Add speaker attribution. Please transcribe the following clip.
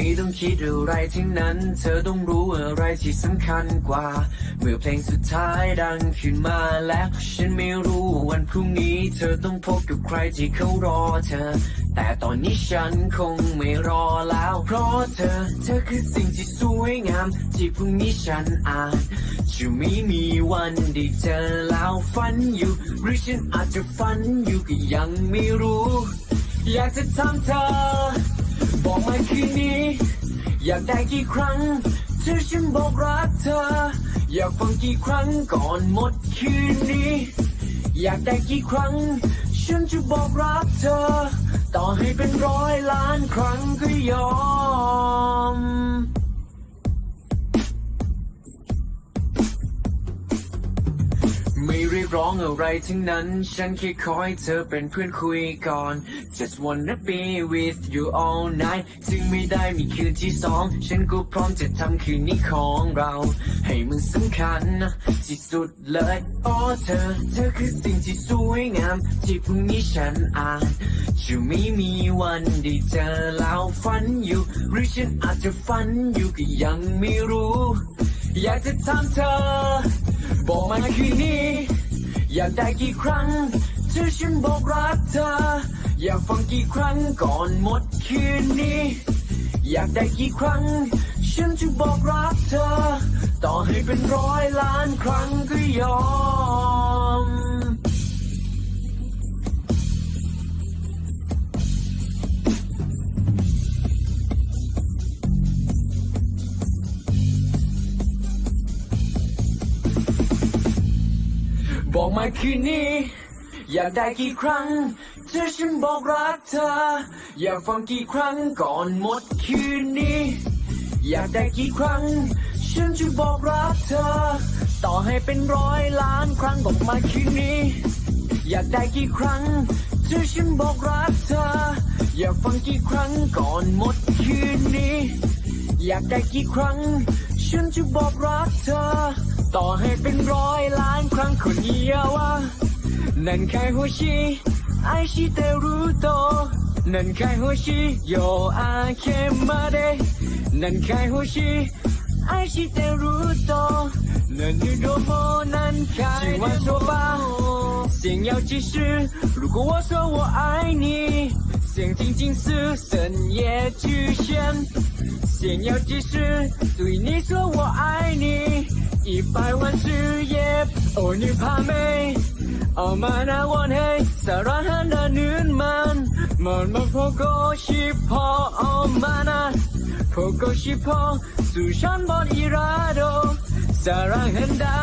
Speaker 1: ไม่ต้องคิดอะไรทั้งนั้น เธอต้องรู้อะไรที่สำคัญกว่า เมื่อเพลงสุดท้ายดังขึ้นมาแล้ว ฉันไม่รู้วันพรุ่งนี้ เธอต้องพบกับใครที่เขารอเธอ แต่ตอนนี้ฉันคงไม่รอแล้ว เพราะเธอ เธอคือสิ่งที่สวยงาม ที่พรุ่งนี้ฉันอานจะไม่มีวันได้เจอแล้วฝันอยู่ หรือฉันอาจจะฝันอยู่ก็ยังไม่รู้ อยากจะทำเธอ บอกมาคืนนี้ อยากได้กี่ครั้งเธอฉันบอกรักเธอ อยากฟังกี่ครั้งก่อนหมดคืนนี้ อยากได้กี่ครั้ง ฉันจะบอกรักเธอ ต่อให้เป็นร้อยล้านครั้งก็ยอม ร้องอะไรทั้งนั้น ฉันแค่ขอให้เธอเป็นเพื่อนคุยก่อน just wanna be with you all night ถึงไม่ได้มีคืนที่สอง ฉันก็พร้อมจะทำคืนนี้ของเรา ให้มันสำคัญที่สุดเลยอ๋อเธอ เธอคือสิ่งที่สวยงาม ที่พรุ่งนี้ฉันอานจะไม่มีวันได้เจอแล้วฝันอยู่ หรือฉันอาจจะฝันอยู่ก็ยังไม่รู้ อยากจะถามเธอ บอกมาคืนนี้ อยากได้กี่ครั้งเธอฉันบอกรักเธอ อยากฟังกี่ครั้งก่อนหมดคืนนี้ อยากได้กี่ครั้ง ฉันจะบอกรักเธอ ต่อให้เป็นร้อยล้านครั้งก็ยอม บอกมาคืนนี้ อยากได้กี่ครั้งเธอฉันบอกรักเธอ อยากฟังกี่ครั้งก่อนหมดคืนนี้ อยากได้กี่ครั้ง ฉันจะบอกรักเธอ ต่อให้เป็นร้อยล้านครั้งบอกมาคืนนี้ อยากได้กี่ครั้งเธอฉันบอกรักเธอ อยากฟังกี่ครั้งก่อนหมดคืนนี้ อยากได้กี่ครั้ง ฉันจะบอกรักเธอ ต่อให้เป็นร้อยล้านครั้งคนเดียวอะนั่นแค่หัวชีไอชิเตรุโตนั่นแค่หัวชีโยอาเคมาเดนั่นแค่หัวชีไอชิเตรุโต那女多么难开今晚说吧先要继续如果我说我爱你 先静静思深夜巨献先要继续对你说我爱你，一百万事业，哦你怕没？哦嘛那วันให้สารหันดานืนมันมันมาพอก็ชิพอ哦มานะพอก็ชิพอสู่ฉันบนอีราโดสารหันดา